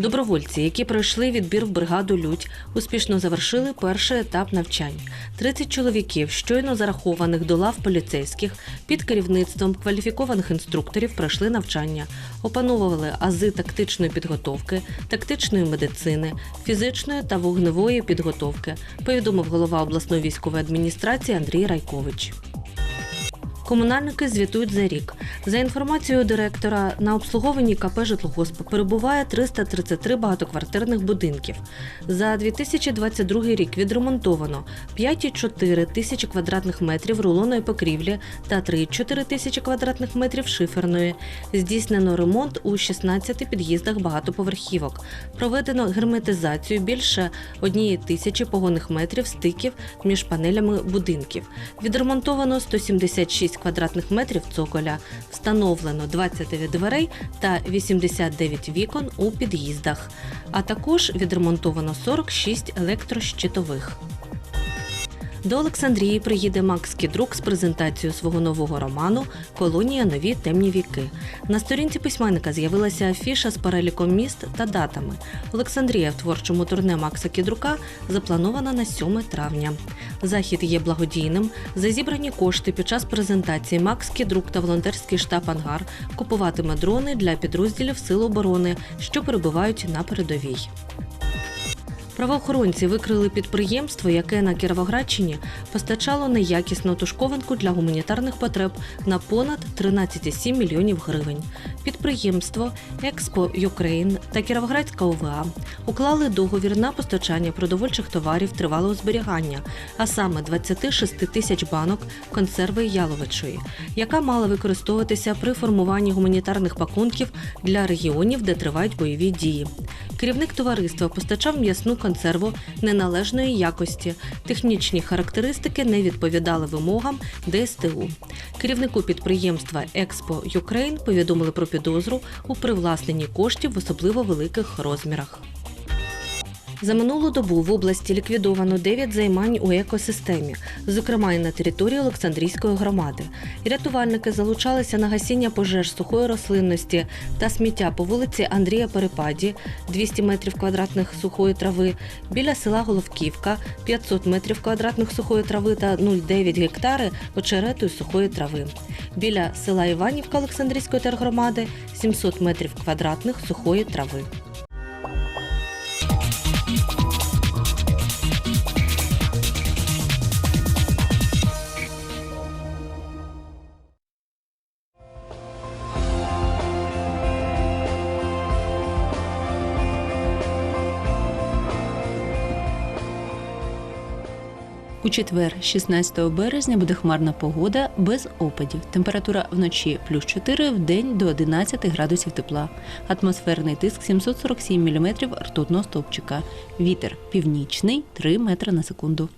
Добровольці, які пройшли відбір в бригаду Людь, успішно завершили перший етап навчань. 30 чоловіків, щойно зарахованих до лав поліцейських, під керівництвом кваліфікованих інструкторів пройшли навчання, опановували ази тактичної підготовки, тактичної медицини, фізичної та вогневої підготовки, повідомив голова обласної військової адміністрації Андрій Райкович. Комунальники звітують за рік. За інформацією директора, на обслуговуванні КП «Житлогосп» перебуває 333 багатоквартирних будинків. За 2022 рік відремонтовано 5,4 тисячі квадратних метрів рулонної покрівлі та 3,4 тисячі квадратних метрів шиферної. Здійснено ремонт у 16 під'їздах багатоповерхівок. Проведено герметизацію більше однієї тисячі погонних метрів стиків між панелями будинків. Відремонтовано 176 квадратних метрів цоколя, встановлено 29 дверей та 89 вікон у під'їздах, а також відремонтовано 46 електрощитових. До Олександрії приїде Макс Кідрук з презентацією свого нового роману Колонія нові темні віки. На сторінці письменника з'явилася афіша з переліком міст та датами. Олександрія в творчому турне Макса Кідрука запланована на 7 травня. Захід є благодійним. За зібрані кошти під час презентації Макс Кідрук та волонтерський штаб Ангар купуватиме дрони для підрозділів Сил оборони, що перебувають на передовій. Правоохоронці викрили підприємство, яке на Кіровоградщині постачало неякісну тушкованку для гуманітарних потреб на понад 13,7 мільйонів гривень. Підприємство Експо Юкрейн та Кіровоградська ОВА уклали договір на постачання продовольчих товарів тривалого зберігання, а саме 26 тисяч банок консерви яловичої, яка мала використовуватися при формуванні гуманітарних пакунків для регіонів, де тривають бойові дії. Керівник товариства постачав м'ясну консерву неналежної якості. Технічні характеристики не відповідали вимогам ДСТУ. Керівнику підприємства Експо Юкрейн повідомили про підозру у привласненні коштів в особливо великих розмірах. За минулу добу в області ліквідовано 9 займань у екосистемі, зокрема і на території Олександрійської громади. Рятувальники залучалися на гасіння пожеж сухої рослинності та сміття по вулиці Андрія Перепаді, 200 метрів квадратних сухої трави, біля села Головківка, 500 метрів квадратних сухої трави та 0,9 гектари очерету сухої трави. Біля села Іванівка Олександрійської тергромади 700 метрів квадратних сухої трави. У четвер, 16 березня, буде хмарна погода без опадів. Температура вночі плюс 4, в день до 11 градусів тепла. Атмосферний тиск 747 мм ртутного стовпчика. Вітер північний 3 метри на секунду.